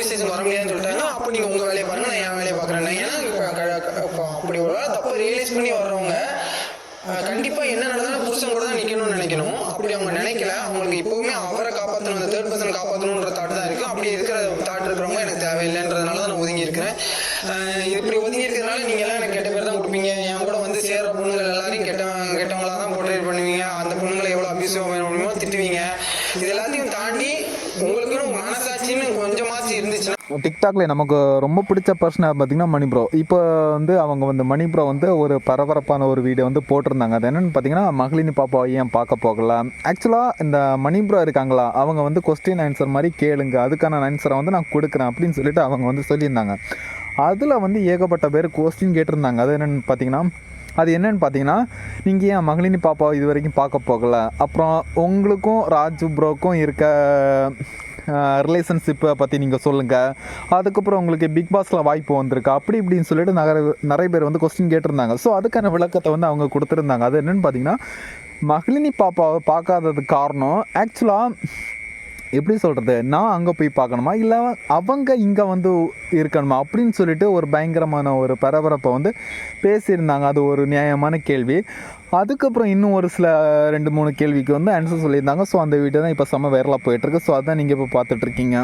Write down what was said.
Police station வர முடியாதுன்னு சொல்லிட்டாங்க அப்போ நீங்கள் உங்கள் வேலையை பாருங்க நான் என் வேலையை பார்க்குறேன். ஏன்னா இப்போ அப்படி ஒரு வேலை தப்பு ரியலைஸ் பண்ணி வர்றவங்க கண்டிப்பாக கண்டிப்பா என்ன நடந்தாலும் புருஷன் கூட தான் நிக்கணும்னு நினைக்கணும். அப்படி அவங்க நினைக்கல அவங்களுக்கு இப்பவுமே அவரை காப்பாற்றணும் அந்த தேர்ட் பர்சன் காப்பாற்றணுன்ற தாட் தான் இருக்கு. அப்படி இருக்கிற தாட் இருக்கிறவங்க எனக்கு தேவையில்லைன்றதுனால தான் நான் ஒதுங்கி இருக்கிறேன். இப்படி ஒதுங்கி இருக்கிறதுனால நீங்க எல்லாம் எனக்கு கெட்ட பேர் தான் கொடுப்பீங்க. என் கூட வந்து சேர்ற பொண்ணுகள் எல்லாரையும் கெட்டவங்க கெட்டவங்களா தான் போர்ட்ரேட் பண்ணுவீங்க. அந்த பொண்ணுங்களை எவ்வளோ அபியூசிவ் முடியுமோ திட்டுவீங்க. இது எல்லாத்தையும் தாண்டி உங்களுக்குன்னு மனசாட்சின்னு கொஞ்சம் இருந்துச்சுன்னா டிக்டாக்ல நமக்கு ரொம்ப பிடிச்ச பர்சன் பார்த்தீங்கன்னா மணி ப்ரோ இப்போ வந்து அவங்க வந்து மணி ப்ரோ வந்து ஒரு பரபரப்பான ஒரு வீடியோ வந்து போட்டிருந்தாங்க. அது என்னென்னு பார்த்தீங்கன்னா மகளினி பாப்பா ஏன் பார்க்க போகல? ஆக்சுவலாக இந்த மணி ப்ரோ இருக்காங்களா? அவங்க வந்து கொஸ்டின் ஆன்சர் மாதிரி கேளுங்க. அதுக்கான ஆன்சரை வந்து நான் கொடுக்குறேன் அப்படின்னு சொல்லிட்டு அவங்க வந்து சொல்லியிருந்தாங்க. அதில் வந்து ஏகப்பட்ட பேர் கொஸ்டின் கேட்டிருந்தாங்க. அது என்னென்னு பார்த்தீங்கன்னா அது என்னன்னு பார்த்தீங்கன்னா நீங்கள் ஏன் மகளினி பாப்பா இது வரைக்கும் பார்க்க போகல? அப்புறம் உங்களுக்கும் ராஜு ப்ரோக்கும் இருக்க ரிலேஷன்ஷிப்பை பற்றி நீங்கள் சொல்லுங்கள் அதுக்கப்புறம் உங்களுக்கு பிக் பாஸில் வாய்ப்பு வந்திருக்கா. அப்படி இப்படின்னு சொல்லிட்டு நிறைய நிறைய பேர் வந்து கொஸ்டின் கேட்டிருந்தாங்க. ஸோ அதுக்கான விளக்கத்தை வந்து அவங்க கொடுத்துருந்தாங்க. அது என்னென்னு பார்த்தீங்கன்னா மகளினி பாப்பாவை பார்க்காதது காரணம் ஆக்சுவலாக எப்படி சொல்கிறது நான் அங்கே போய் பார்க்கணுமா? இல்லை அவங்க இங்கே வந்து இருக்கணுமா? அப்படின்னு சொல்லிட்டு ஒரு பயங்கரமான ஒரு பரபரப்பை வந்து பேசியிருந்தாங்க. அது ஒரு நியாயமான கேள்வி. அதுக்கப்புறம் இன்னும் ஒரு சில ரெண்டு மூணு கேள்விக்கு வந்து ஆன்சர் சொல்லியிருந்தாங்க. ஸோ அந்த வீடியோ தான் இப்போ செம்ம வைரலாக போயிட்டுருக்கு ஸோ அதான் நீங்கள் இப்போ பார்த்துட்ருக்கீங்க